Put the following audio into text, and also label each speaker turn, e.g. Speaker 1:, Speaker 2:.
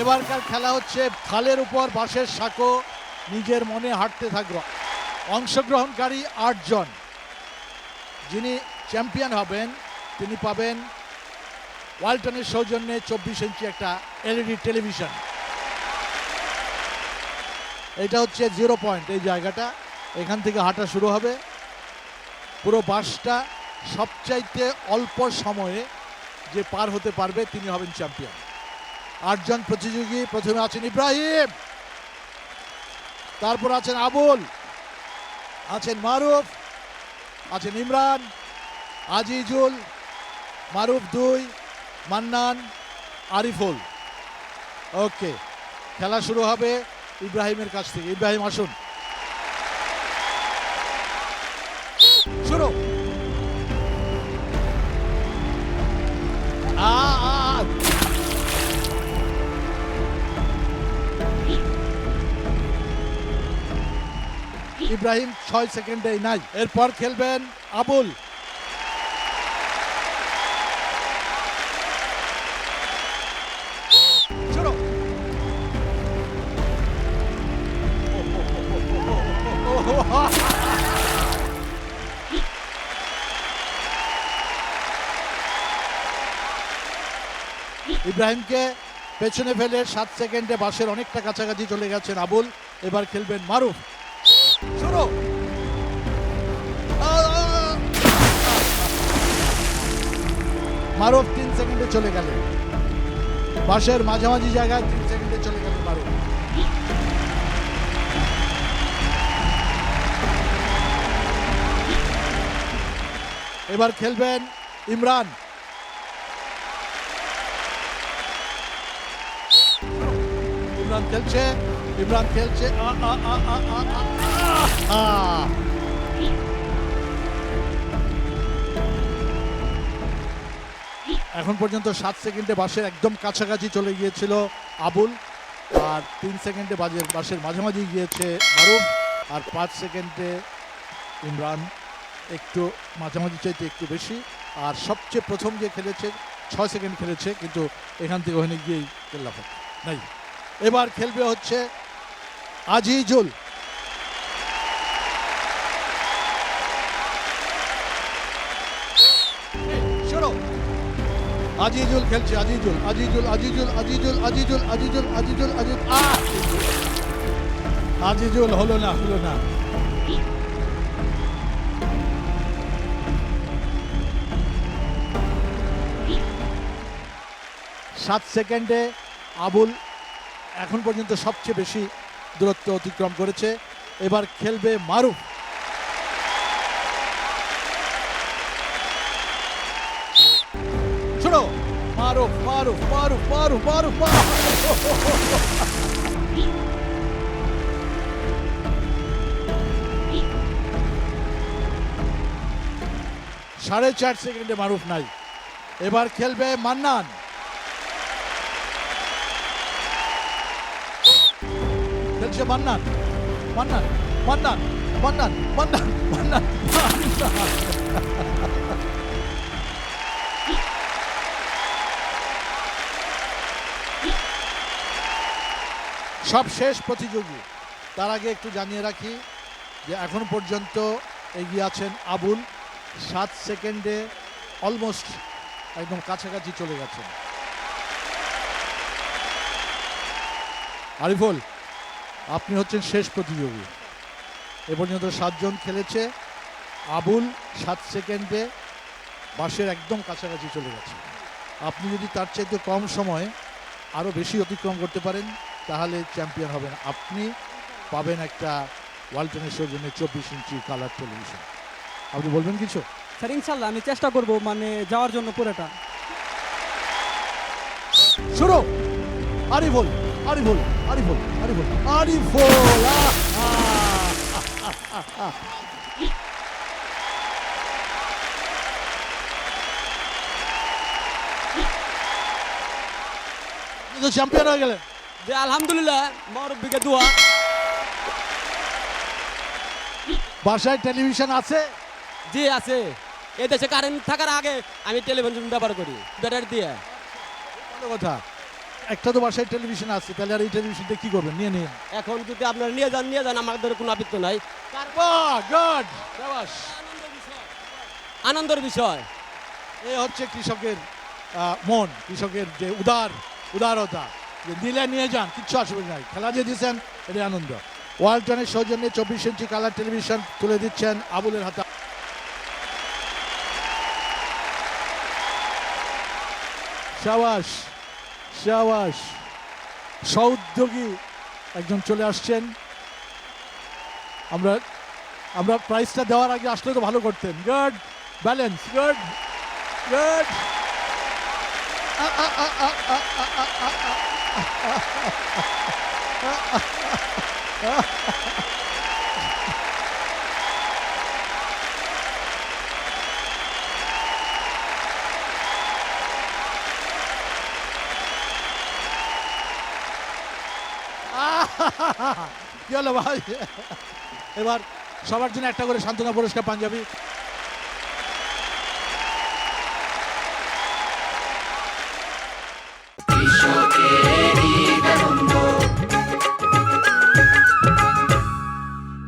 Speaker 1: এবারকার খেলা হচ্ছে খালের উপর বাঁশের সাঁকো, নিজের মনে হাঁটতে থাকল অংশগ্রহণকারী আটজন। যিনি চ্যাম্পিয়ন হবেন, তিনি পাবেন ওয়ালটনের সৌজন্যে চব্বিশ ইঞ্চি একটা এলইডি টেলিভিশন। এটা হচ্ছে জিরো পয়েন্ট এই জায়গাটা। এখান থেকে হাঁটা শুরু হবে। পুরো বাসটা সবচাইতে অল্প সময়ে যে পার হতে পারবে, তিনি হবেন চ্যাম্পিয়ন আটজন প্রতিযোগী প্রথমে আছেন ইব্রাহিম। তারপর আছেন আবুল। আছেন মারুফ। আছেন ইমরান। আজিজুল। মারুফ দুই। মান্নান। আরিফুল। ওকে, খেলা শুরু হবে। ইব্রাহিমের কাছ থেকে। ইব্রাহিম আসুন। শুরু। ইব্রাহিম ছয় সেকেন্ডে নাই। এরপর খেলবেন আবুল। ইব্রাহিমকে পেছনে ফেলে সাত সেকেন্ডে বাসের অনেকটা কাছাকাছি চলে গেছেন আবুল। এবার খেলবেন মারুফ। শুরু। মারুফ তিন সেকেন্ডে চলে গেলেন। বাসের মাঝামাঝি জায়গায় তিন সেকেন্ডে চলে গেলেন মারুফ। এবার খেলবেন ইমরান। ইমরান খেলছে ইমরান খেলছে। এখন পর্যন্ত সাত সেকেন্ডে বাসের একদম কাছাকাছি চলে গিয়েছিল আবুল, আর তিন সেকেন্ডে বাজের বাসের মাঝামাঝি গিয়েছে মারুফ, আর পাঁচ সেকেন্ডে ইমরান একটু মাঝামাঝি চাইতে একটু বেশি। আর সবচেয়ে প্রথম যে খেলেছে, ছয় সেকেন্ড খেলেছে, কিন্তু এখান থেকে ওখানে গিয়েই কেল্লাফত নাই। এবার খেলবে হচ্ছে আজিজুল। আজিজুল খেলছে, আজিজুল আজিজুল আজিজুল আজিজুল আজিজুল আজিজুল আজিজুল আজিজুল। আজিজুল হলো না হলো না। সাত সেকেন্ডে আবুল এখন পর্যন্ত সবচেয়ে বেশি দূরত্ব অতিক্রম করেছে। এবার খেলবে মারুফ। শোনো, মারুফ মারুফ মারুফ মারুফ মারুফ সাড়ে চার সেকেন্ডে মারুফ নাই। এবার খেলবে মান্নান। মান্নান মান্নান মান্নান মান্নান মান্নান মান্নান মান্নান। সব শেষ প্রতিযোগী। তার আগে একটু জানিয়ে রাখি যে এখন পর্যন্ত এগিয়ে আছেন আবুল। সাত সেকেন্ডে অলমোস্ট একদম কাছাকাছি চলে গেছেন। আরিফুল আপনি হচ্ছেন শেষ প্রতিযোগী। এ পর্যন্ত সাতজন খেলেছে। আবুল সাত সেকেন্ডে বাসের একদম কাছাকাছি চলে গেছে। আপনি যদি তার চাইতে কম সময়ে আরও বেশি অতিক্রম করতে পারেন তাহলে চ্যাম্পিয়ন হবেন আপনি। পাবেন একটা ওয়ালটনের সৌজন্য চব্বিশ ইঞ্চি কালার টেলিভিশন। আপনি বলবেন কিছু?
Speaker 2: স্যার ইনশাল্লাহ আমি চেষ্টা করব মানে যাওয়ার জন্য পুরোটা।
Speaker 1: শুরু! আরিফুল! আরিফুল আরিফুল আরিফুল আরিফুল চ্যাম্পিয়ন হয়ে গেলেন।
Speaker 2: যে আলহামদুলিল্লাহ মরব্বিকে দোয়া।
Speaker 1: বাসায় টেলিভিশন আছে?
Speaker 3: জি আছে। এই দেশে কারেন্ট থাকার আগে আমি টেলিভিশন ব্যবহার করি ব্যাটারি দিয়ে।
Speaker 1: কথা। একটা তো বাসায় টেলিভিশন আছে তাহলে আর এই টেলিভিশনটা কি করবেন? নিয়ে নিন।
Speaker 3: এখন যদি আপনারা নিয়ে যান নিয়ে যান আমাদের কোনো আপত্তি নাই।
Speaker 1: বাহ গুড শাবাশ
Speaker 3: আনন্দের বিষয়।
Speaker 1: এ হচ্ছে কৃষকের মন কৃষকের যে উদার উদারতা। যে নিলে নিয়ে যান কিচ্ছু অসুবিধা নাই। খেলা দিয়ে দিচ্ছেন এটাই আনন্দ। ওয়ালটনের সৌজন্যে চব্বিশ ইঞ্চি কালার টেলিভিশন তুলে দিচ্ছেন আবুলের হাতে। সাবাস। সাবাস সৌদ্যোগী একজন চলে আসছেন। আমরা আমরা প্রাইসটা দেওয়ার আগে আসলে তো ভালো করতেন। গুড ব্যালেন্স গুড গুড কি হলো ভাই? এবার সবার জন্য একটা করে শান্তনা পুরস্কার পাঞ্জাবি।